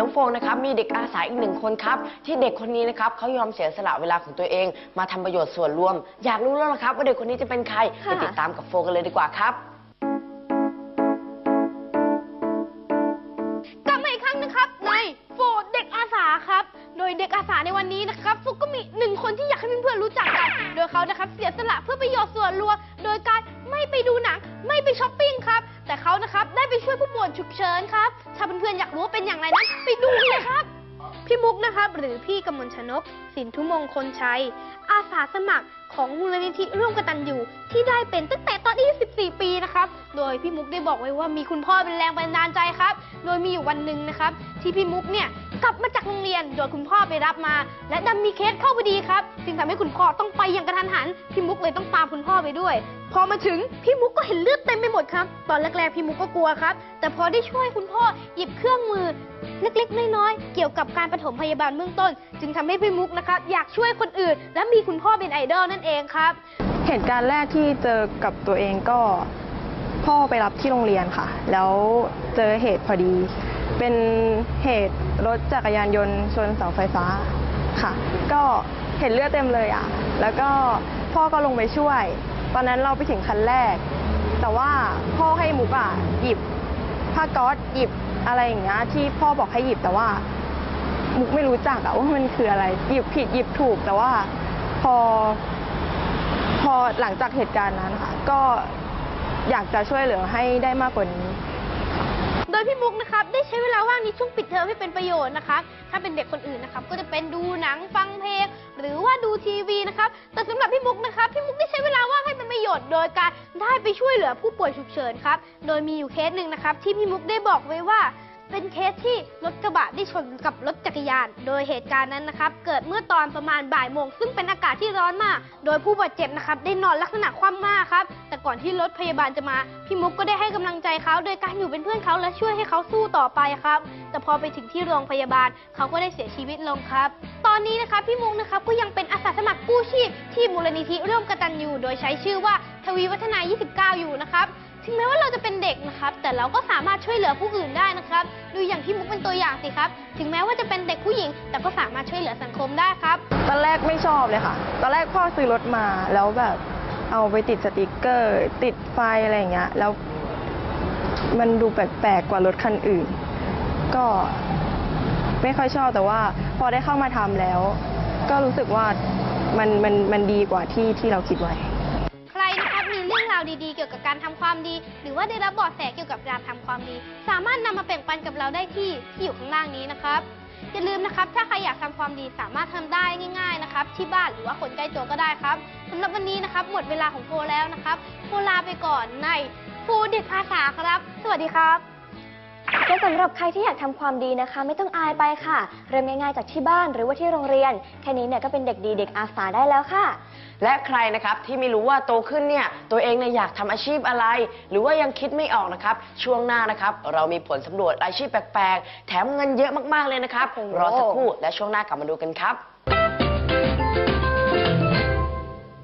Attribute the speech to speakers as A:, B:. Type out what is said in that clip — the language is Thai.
A: น้องโฟงนะครับมีเด็กอาสาอีกหนึ่งคนครับ ที่เด็กคนนี้นะครับเขายอมเสียสละเวลาของตัวเอง มาทำประโยชน์ส่วนรวม อยากรู้แล้วละครับว่าเด็กคนนี้จะเป็นใครไป
B: ค่ะ
A: ติดตามกับโฟงกันเลยดีกว่าครับ
B: กลับ กอาสาในวันนี้นะครับฟุกก็มีหนึ่งคนที่อยากให้เพื่อนๆรู้จักกัน โดยเขานะครับเสียสละเพื่อประโยชน์ส่วนรวม โดยการไม่ไปดูหนัง ไม่ไปช้อปปิ้งครับ แต่เขานะครับได้ไปช่วยผู้ป่วยฉุกเฉินครับ ถ้าเพื่อนๆอยากรู้ว่าเป็นอย่างไรนั้นไปดูเลยครับ พี่มุกนะครับ หรือพี่กมลชนก สินทุมงคลชัย อาสาสมัครของมูลนิธิร่วมกตันยูที่ได้เป็นตั้งแต่ พี่มุกได้บอกไว้ว่ามีคุณพ่อเป็นแรงบันดาลใจครับ โดยมีอยู่วันหนึ่งนะครับ ที่พี่มุกเนี่ยกลับมาจากโรงเรียนโดยคุณพ่อไปรับมา และดันมีเคสเข้าพอดีครับจึงทำให้คุณพ่อต้องไปอย่างกระทันหันพี่มุกเลยต้องตามคุณพ่อไปด้วย พอมาถึงพี่มุกก็เห็นเลือดเต็มไปหมดครับ ตอนแรกๆพี่มุกก็กลัวครับ แต่พอได้ช่วยคุณพ่อหยิบเครื่องมือ เล็กๆน้อยๆเกี่ยวกับการปฐมพยาบาลเบื้องต้น จึงทำให้พี่มุกนะครับอยากช่วยคนอื่น และมีคุณพ่อเป็นไอดอลนั่นเองครับ
C: เหตุการณ์แรกที่เจอกับตัวเองก็ พ่อไปรับที่โรงเรียนค่ะ แล้วเจอเหตุพอดี เป็นเหตุรถจักรยานยนต์ชนเสาไฟฟ้าค่ะ ก็เห็นเลือดเต็มเลยอะ แล้วก็พ่อก็ลงไปช่วย ตอนนั้นเราไปถึงคันแรก แต่ว่าพ่อให้มุกอะหยิบผ้าก๊อซหยิบอะไรอย่างเงี้ยที่พ่อบอกให้หยิบแต่ว่า มุกไม่รู้จักอะว่ามันคืออะไร หยิบผิดหยิบถูกแต่ว่าพอ พอหลังจากเหตุการณ์นั้นค่ะ ก็ อยากจะช่วยเหลือให้ได้มากกว่านี้
B: โดยพี่มุกนะครับได้ใช้เวลาว่างในช่วงปิดเทอมให้เป็นประโยชน์นะครับ ถ้าเป็นเด็กคนอื่นนะครับ ก็จะเป็นดูหนังฟังเพลง หรือว่าดูทีวีนะครับ แต่สำหรับพี่มุกนะครับ พี่มุกได้ใช้เวลาว่างให้เป็นประโยชน์ โดยการได้ไปช่วยเหลือผู้ป่วยฉุกเฉินครับ โดยมีอยู่เคสหนึ่งนะครับ ที่พี่มุกได้บอกไว้ว่า เป็นเคสที่รถกระบะได้ชนกับรถจักรยาน โดยเหตุการณ์นั้นนะครับ เกิดเมื่อตอนประมาณบ่ายโมง ซึ่งเป็นอากาศที่ร้อนมาก โดยผู้บาดเจ็บนะครับได้นอนลักษณะคว่ำหน้าครับ แต่ก่อนที่รถพยาบาลจะมา พี่มุกก็ได้ให้กำลังใจเขาโดยการอยู่เป็นเพื่อนเขาและช่วยให้เขาสู้ต่อไปครับ แต่พอไปถึงที่โรงพยาบาลเขาก็ได้เสียชีวิตลงครับ ตอนนี้นะครับพี่มุกนะครับก็ยังเป็นอาสาสมัครกู้ชีพ ที่มูลนิธิร่วมกตัญญูโดยใช้ชื่อว่าทวีวัฒนา 29 อยู่นะครับ ถึงแม้ว่าเราจะเป็นเด็กนะครับ แต่เราก็สามารถช่วยเหลือผู้อื่นได้นะครับ ดูอย่างที่มุกเป็นตัวอย่างสิครับ ถึงแม้ว่าจะเป็นเด็กผู้หญิง แต่ก็สามารถช่วยเหลือสังคมได้ครับ
C: ตอนแรกไม่ชอบเลยค่ะ ตอนแรกพ่อซื้อรถมาแล้วแบบเอาไปติดสติกเกอร์ ติดไฟอะไรอย่างเงี้ย แล้ว มันดูแปลกๆกว่ารถคันอื่น ก็ไม่ค่อยชอบแต่ว่า พอได้เข้ามาทำแล้ว ก็รู้สึกว่ามันมันมันดีกว่าที่ที่เราคิดไว้า
B: วดีๆ เกี่ยวกับการทำความดี หรือว่าได้รับเบาะแสเกี่ยวกับการทำความดี สามารถนำมาแบ่งปันกับเราได้ที่ที่อยู่ข้างล่างนี้นะครับอย่าลืมนะครับ ถ้าใครอยากทำความดีสามารถทำได้ง่าย ๆนะครับ ที่บ้านหรือว่าคนใกล้ตัวก็ได้ครับสำหรับวันนี้นะครับ หมดเวลาของโพแล้วนะครับโพลาไปก่อนในโฟเด็กอาสาครับ สวัสดีครับ
D: และสำหรับใครที่อยากทำความดีนะคะ ไม่ต้องอายไปค่ะ เริ่มง่ายๆจากที่บ้านหรือว่าที่โรงเรียน แค่นี้เนี่ยก็เป็นเด็กดีเด็กอาสาได้แล้วค่ะ
A: และใครนะครับที่ไม่รู้ว่าโตขึ้นเนี่ยตัวเองเนี่ยอยากทำอาชีพอะไร หรือว่ายังคิดไม่ออกนะครับ ช่วงหน้านะครับ เรามีผลสำรวจอาชีพแปลกๆ แถมเงินเยอะมากๆเลยนะครับ
D: โอ้โห
A: รอสักครู่และช่วงหน้ากลับมาดูกันครับ